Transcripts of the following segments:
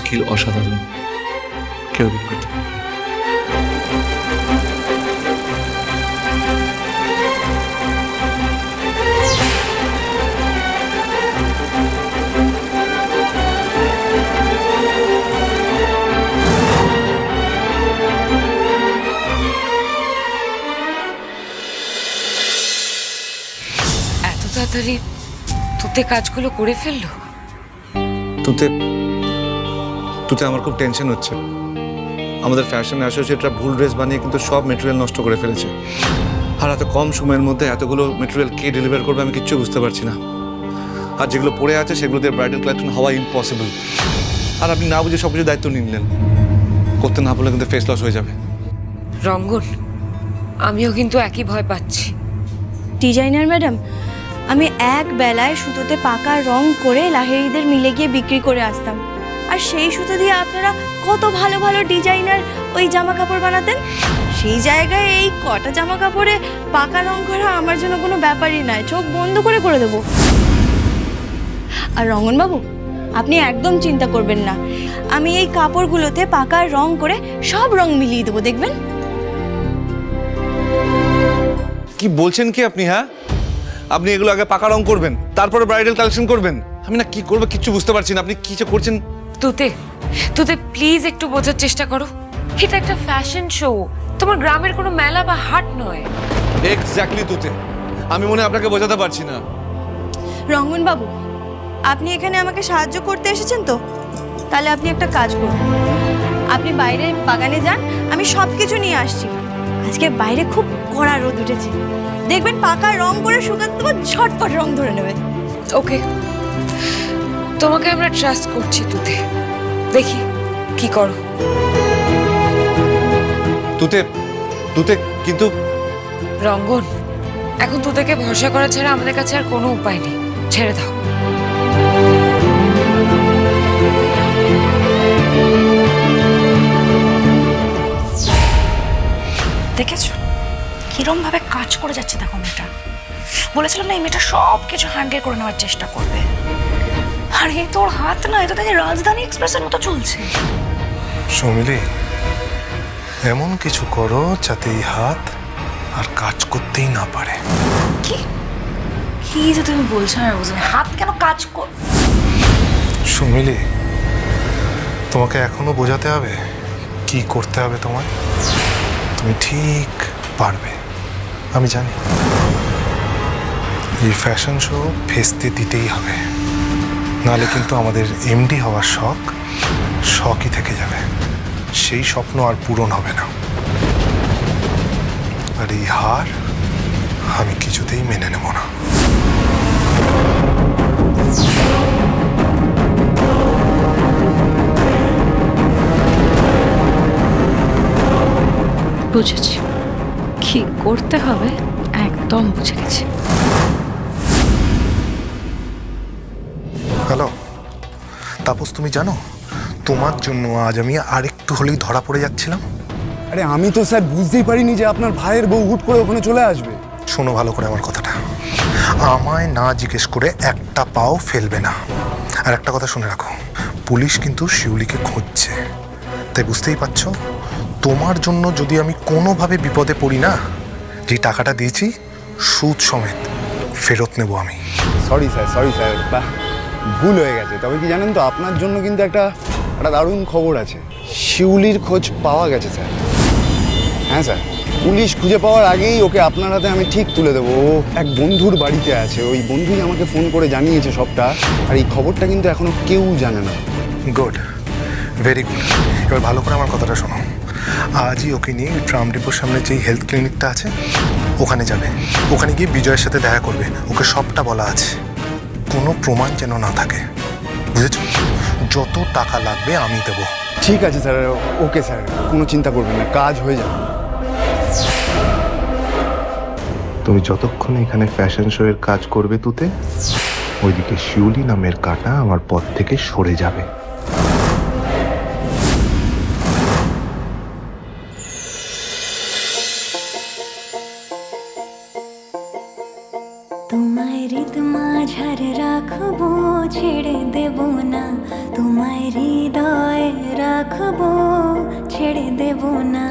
Skill অসাধারণ। কেউ bit করতে তাড়াতাড়ি তুতে কাজগুলো করে ফেলল? তুতে তুতে আমার খুব টেনশন হচ্ছে। আমাদের ফ্যাশন অ্যাসোসিয়েটরা ভুল ড্রেস বানিয়ে কিন্তু সব মেটেরিয়াল নষ্ট করে ফেলেছে। আর এত কম সময়ের মধ্যে এতগুলো মেটেরিয়াল কে ডেলিভার করবে আমি কিচ্ছু বুঝতে পারছি না। আর যেগুলো পড়ে আছে সেগুলো দিয়ে ব্রাইডাল কালেকশন হওয়া ইম্পসিবল আর আপনি না বুঝে সব কিছু দায়িত্ব নিয়ে নিলেন। করতে না বলে কিন্তু ফেস লস হয়ে যাবে। রঙ্গন আমিও কিন্তু একই ভয় পাচ্ছি। ডিজাইনার ম্যাডাম আমি এক বেলায় সুতোতে পাকা রং করে লাহেরিদের মিলে গিয়ে বিক্রি করে আসতাম। আর সেই সুতো দিয়ে আপনারা কত ভালো ভালো ডিজাইনার ওই জামা কাপড় বানাতেন? সেই জায়গায় এই কটা জামা কাপড়ে পাকা রং করা আমার জন্য কোনো ব্যাপারই নয়। চোখ বন্ধ করে করে দেবো। আর রঙ্গনবাবু, আপনি একদম চিন্তা করবেন না। আমি এই কাপড়গুলোতে পাকা রং করে সব রং মিলিয়ে দেবো, দেখবেন? কি বলছেন কি আপনি হ্যাঁ? আপনি এগুলো আগে পাকা রং করবেন, তারপরে ব্রাইডাল কালেকশন করবেন? আমি না কি করব কিচ্ছু বুঝতে পারছি না। আপনি কি করছেন? তুতে তুতে প্লিজ একটু বোঝার চেষ্টা করো। এটা একটা ফ্যাশন শো তোমার গ্রামের কোনো মেলা বা হাট নয়। এক্স্যাক্টলি তুতে। আমি মনে আপনাকে বোঝাতে পারছি না। রঙ্গন বাবু আপনি এখানে আমাকে সাহায্য করতে এসেছেন তো? তাহলে আপনি একটা কাজ করুন। আপনি বাইরে বাগানে যান আমি সব কিছু নিয়ে আসছি। আজকে বাইরে খুব কড়া রোদ উঠেছে। দেখবেন পাকা রং করে শুকাতে দেবো ঝটপট রং ধরে নেবে। ওকে তোমাকে আমরা ট্রাস্ট করছি তুতে। দেখি কি করো। তুতে তুতে কিন্তু রঙ্গন এখন তুতেকে ভরসা করা ছাড়া আমাদের কাছে আর কোনো উপায় নেই। ছেড়ে দাও। দেখেছ? কিরম ভাবে কাজ করে যাচ্ছে দেখো মেয়েটা। বলেছিলাম না এই মেয়েটা সব কিছু হ্যান্ডেল করে নেওয়ার চেষ্টা করবে। আর এই তোর হাত না এটা দেখে রাজধানী এক্সপ্রেসের মতো চলছে। সমিলি এমন কিছু করো যাতে এই হাত আর কাজ করতেই না পারে। কি? কি যে তুমি বলছো না। বুঝলে হাত কেন কাজ কর সুমিলি তোমাকে এখনও বোঝাতে হবে কি করতে হবে তোমার তুমি ঠিক পারবে আমি জানি। এই ফ্যাশন শো ভেস্তে দিতেই হবে। নাহলে কিন্তু আমাদের এমডি হওয়ার শখ, শখই থেকে যাবে। সেই স্বপ্ন আর পূরণ হবে না। আর এই হার আমি কিছুতেই মেনে নেব না। বুঝেছি। কি করতে হবে একদম বুঝে গেছি। হ্যালো তাপস তুমি জানো তোমার জন্য আজ আমি আরেকটু হলেই ধরা পড়ে যাচ্ছিলাম? আরে আমি তো স্যার বুঝতেই পারিনি যে আপনার ভাইয়ের বউ হুট করে ওখানে চলে আসবে। শোনো ভালো করে আমার কথাটা। আমায় না জিজ্ঞেস করে একটা পাও ফেলবে না। আর একটা কথা শুনে রাখো পুলিশ কিন্তু শিউলিকে খুঁজছে। তাই বুঝতেই পারছ তোমার জন্য যদি আমি কোনোভাবে বিপদে পড়ি না যে টাকাটা দিয়েছি সুদ সমেত ফেরত নেব আমি। সরি স্যার সরি স্যার বাহ। ভুল হয়ে গেছে। তবে কি জানেন তো, আপনার জন্য কিন্তু একটা একটা দারুণ খবর আছে। শিউলির খোঁজ পাওয়া গেছে, স্যার। হ্যাঁ স্যার। পুলিশ খুঁজে পাওয়ার আগেই ওকে আপনার হাতে আমি ঠিক তুলে দেবো। ও এক বন্ধুর বাড়িতে আছে। ওই বন্ধুই আমাকে ফোন করে জানিয়েছে সবটা। আর এই খবরটা কিন্তু এখনও কেউ জানে না। গুড। Very good. এবার ভালো করে আমার কথাটা শোনো। আজই ওকে নিয়ে ট্রাম ডিপোর সামনে যেই হেলথ ক্লিনিকটা আছে, ওখানে যাবে। ওখানে গিয়ে বিজয়ের সাথে দেখা করবে। ওকে সবটা বলা আছে। কোনো প্রমাণ যেন না থাকে। বুঝেছ? যত টাকা লাগবে আমি দেবো। ঠিক আছে স্যার। Okay sir. কোনো চিন্তা করবেন না। কাজ হয়ে যাবে। তুমি যতক্ষণ এখানে ফ্যাশন শো এর কাজ করবে তুতে ওইদিকে শিউলি নামের কাটা আমার পথ থেকে সরে যাবে। তোমায় রাখব ছেড়ে দেব না। তোমার হৃদয় রাখব ছেড়ে দেব না।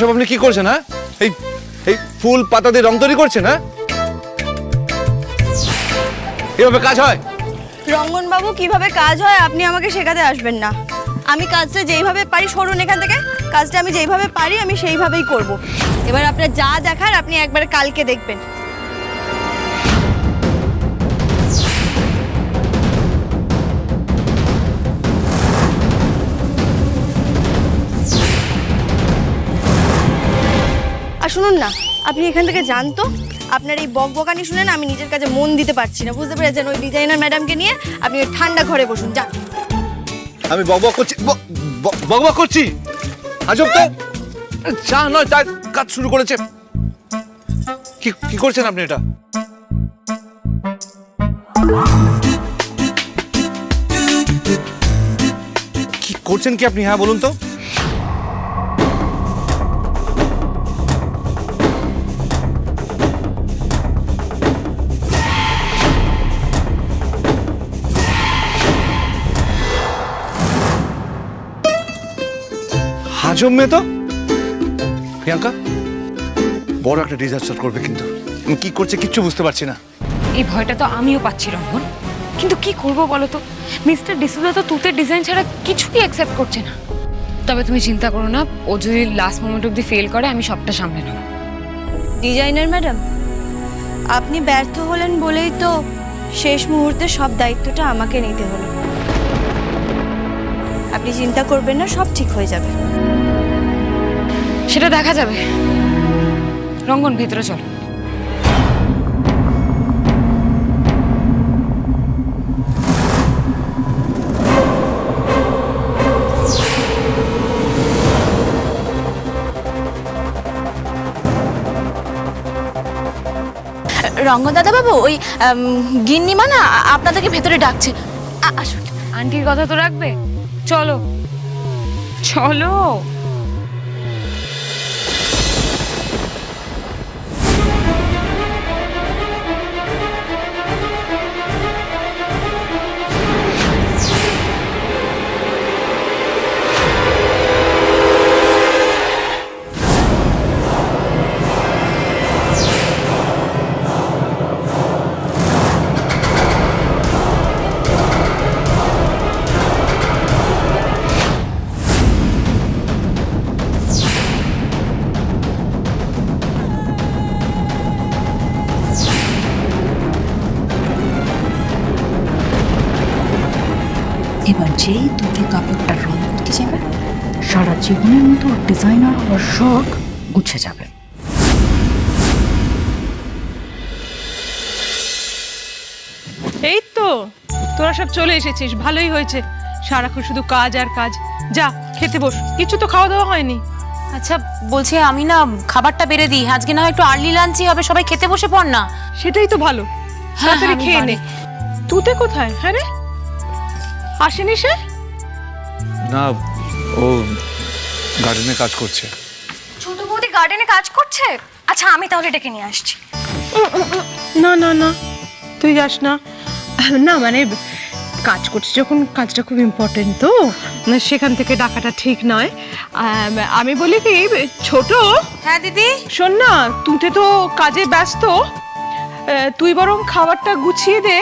এসব আপনি কি করছেন হ্যাঁ? এই এই ফুল পাতা দিয়ে রং তৈরি করছেন হ্যাঁ? এভাবে কাজ হয়? রঙ্গন বাবু কীভাবে কাজ হয় আপনি আমাকে শেখাতে আসবেন না। আমি কাজটা যেইভাবে পারি সরুন এখান থেকে, কাজটা আমি যেইভাবে পারি আমি সেইভাবেই করব। এবার আপনার যা দেখার আপনি একবার কালকে দেখবেন। শুনুন না, আপনি এখান থেকে জানতো আপনার এই বকবকানি শুনে না আমি নিজের কাছে মন দিতে পারছি না, বুঝতে পেরেছেন? ওই ডিজাইনার ম্যাডামকে নিয়ে আপনি ওই ঠান্ডা ঘরে বসুন, যান। আমি বকবক করছি বকবক করছি? আজব তো। চা নয় তার কাজ শুরু করেছে। কি কি করছেন আপনি এটা? কি করছেন কি আপনি? হ্যাঁ বলুন তো। মেয়ে তো। প্রিয়াঙ্কা? বড় একটা ডিজাস্টার করবে কিন্তু। আমি কি করছে কিচ্ছু বুঝতে পারছি না। এই ভয়টা তো আমিও পাচ্ছি রঙ্গন। কিন্তু কি করব বলো তো? মিস্টার ডিসুদা তো তুতের ডিজাইন ছাড়া কিছুই অ্যাকসেপ্ট করছে না। তবে তুমি চিন্তা করো না ও যদি লাস্ট মোমেন্ট অব্দি ফেল করে আমি সবটা সামলে নেব। ডিজাইনার ম্যাডাম আপনি ব্যর্থ হলেন বলেই তো শেষ মুহূর্তে সব দায়িত্বটা আমাকে নিতে হলো। আপনি চিন্তা করবেন না সব ঠিক হয়ে যাবে। সেটা দেখা যাবে। রঙ্গন ভেতরে চল। রঙ্গন দাদা বাবু ওই গিন্নিমা না আপনাদেরকে ভেতরে ডাকছে। আসুন। আন্টির কথা তো রাখবে? চলো। চলো। যেই তুতে কাপড়টা রং করতে যাবে। সারা জীবনের মতো ডিজাইনার হওয়ার শখ গুছে যাবে। এই তো তোরা সব চলে এসেছিস ভালোই হয়েছে। সারাক্ষণ শুধু কাজ আর কাজ। যা খেতে বস কিছু তো খাওয়া দাওয়া হয়নি। আচ্ছা বলছি আমি না খাবারটা বেড়ে দিই আজকে না হয় একটু আর্লি লাঞ্চই হবে সবাই খেতে বসে পড় না। সেটাই তো ভালো। হ্যাঁ, তাড়াতাড়ি খেয়ে নে। তুতে কোথায়? হ্যাঁ রে? আসেনি সে? না ও গার্ডেনে কাজ করছে। ছোট বৌদি গার্ডেনে কাজ করছে? আচ্ছা আমি তাহলে ডেকে নিয়ে আসছি। না না না তুই যাস না। না মানে কাজ করছি যখন কাজটা খুব ইম্পর্টেন্ট তো। না, সেখান থেকে ডাকাটা ঠিক নয়। আমি বলি কি ছোট? হ্যাঁ দিদি। শোন না তুতে তো কাজে ব্যস্ত। তুই বরং খাবারটা গুছিয়ে দে।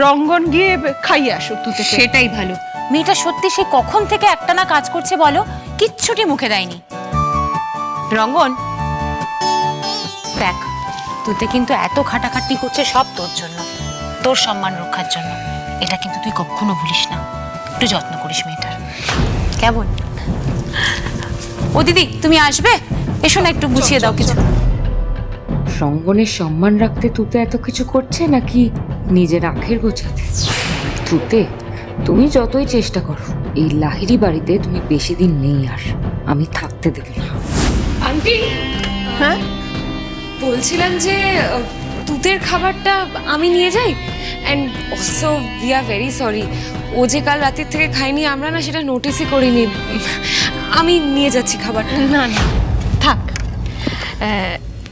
রঙ্গন গিয়ে খাইয়ে আসুক তুতে সেটাই ভালো। মেয়েটা সত্যি সে কখন থেকে একটা না কাজ করছে বলো? কিচ্ছুটি মুখে দেয়নি। রঙ্গন দেখ তুতে কিন্তু এত খাটাখাটনি করছে সব তোর জন্য। তোর সম্মান রক্ষার জন্য। এটা কিন্তু তুই কখনো ভুলিস না। একটু যত্ন করিস মেয়েটার। কেমন? ও দিদি তুমি আসবে? এসো না একটু গুছিয়ে দাও কিছু। রঙ্গনের সম্মান রাখতে তুতে এত কিছু করছে নাকি? নিজের আখের গোছাতে। তুতে তুমি যতই চেষ্টা করো এই লাহিরি বাড়িতে তুমি বেশি দিন নেই আর আমি থাকতে দেব না। আন্টি! হ্যাঁ? বলছিলাম যে তুতের খাবারটা আমি নিয়ে যাই? And also we are very sorry ও যে কাল রাতের থেকে খাইনি আমরা না সেটা নোটিসই করিনি। আমি নিয়ে যাচ্ছি খাবারটা। না না থাক।